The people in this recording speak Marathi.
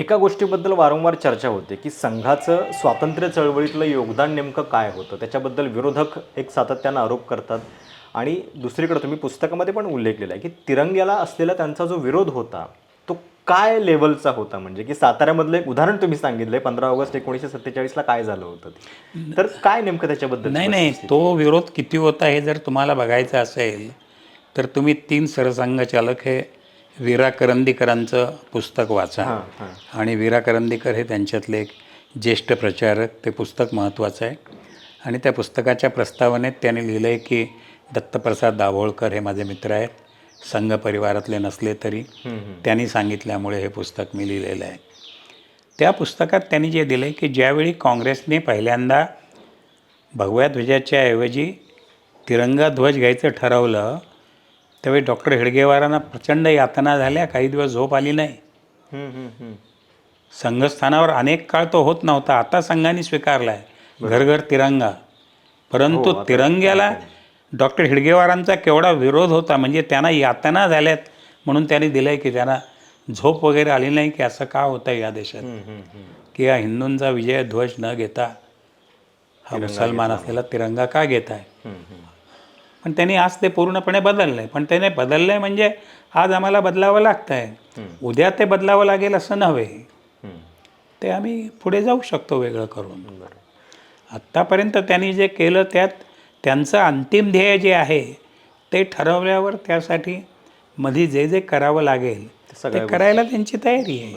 एका गोष्टीबद्दल वारंवार चर्चा होते की संघाचं स्वातंत्र्य चळवळीतलं योगदान नेमकं काय होतं? त्याच्याबद्दल विरोधक एक सातत्यानं आरोप करतात. आणि दुसरीकडे तुम्ही पुस्तकामध्ये पण उल्लेख केला आहे की तिरंग्याला असलेला त्यांचा जो विरोध होता तो काय लेवलचा होता? म्हणजे की साताऱ्यामधलं एक उदाहरण तुम्ही सांगितलंय पंधरा ऑगस्ट एकोणीसशे सत्तेचाळीसला काय झालं होतं. तर काय नेमकं त्याच्याबद्दल नाही नाही. तो विरोध किती होता हे जर तुम्हाला बघायचं असेल तर तुम्ही तीन सरसंघचालक हे वीरा करंदीकरांचं पुस्तक वाचा. आणि वीरा करंदीकर हे त्यांच्यातले एक ज्येष्ठ प्रचारक ते पुस्तक महत्त्वाचं आहे. आणि त्या पुस्तकाच्या प्रस्तावनेत त्याने लिहिलं आहे की दत्तप्रसाद दाभोळकर हे माझे मित्र आहेत. संघ परिवारातले नसले तरी त्यांनी सांगितल्यामुळे हे पुस्तक मी लिहिलेलं आहे. त्या पुस्तकात त्यांनी जे दिलं आहे की ज्यावेळी काँग्रेसने पहिल्यांदा भगव्या ध्वजाच्या ऐवजी तिरंगा ध्वज घ्यायचं ठरवलं त्यावेळी डॉक्टर हेडगेवारांना प्रचंड यातना झाल्या काही दिवस झोप आली नाही. संघस्थानावर अनेक काळ तो होत नव्हता आता संघाने स्वीकारला आहे घर घर तिरंगा. परंतु तिरंग्याला डॉक्टर हेडगेवारांचा केवढा विरोध होता म्हणजे त्यांना यातना झाल्यात म्हणून त्यांनी दिलं आहे की त्यांना झोप वगैरे आली नाही की असं का होतं या देशात. की या हिंदूंचा विजय ध्वज न घेता हा मुसलमान असलेला तिरंगा का घेत आहे. पण त्यांनी आज ते पूर्णपणे बदललं आहे पण त्याने बदललं आहे म्हणजे आज आम्हाला बदलावं लागतं आहे उद्या ते बदलावं लागेल असं नव्हे. ते आम्ही पुढे जाऊ शकतो वेगळं करून. आत्तापर्यंत त्यांनी जे केलं त्यात त्यांचं अंतिम ध्येय जे आहे ते ठरवल्यावर त्यासाठी मध्ये जे जे करावं लागेल ते करायला त्यांची तयारी आहे.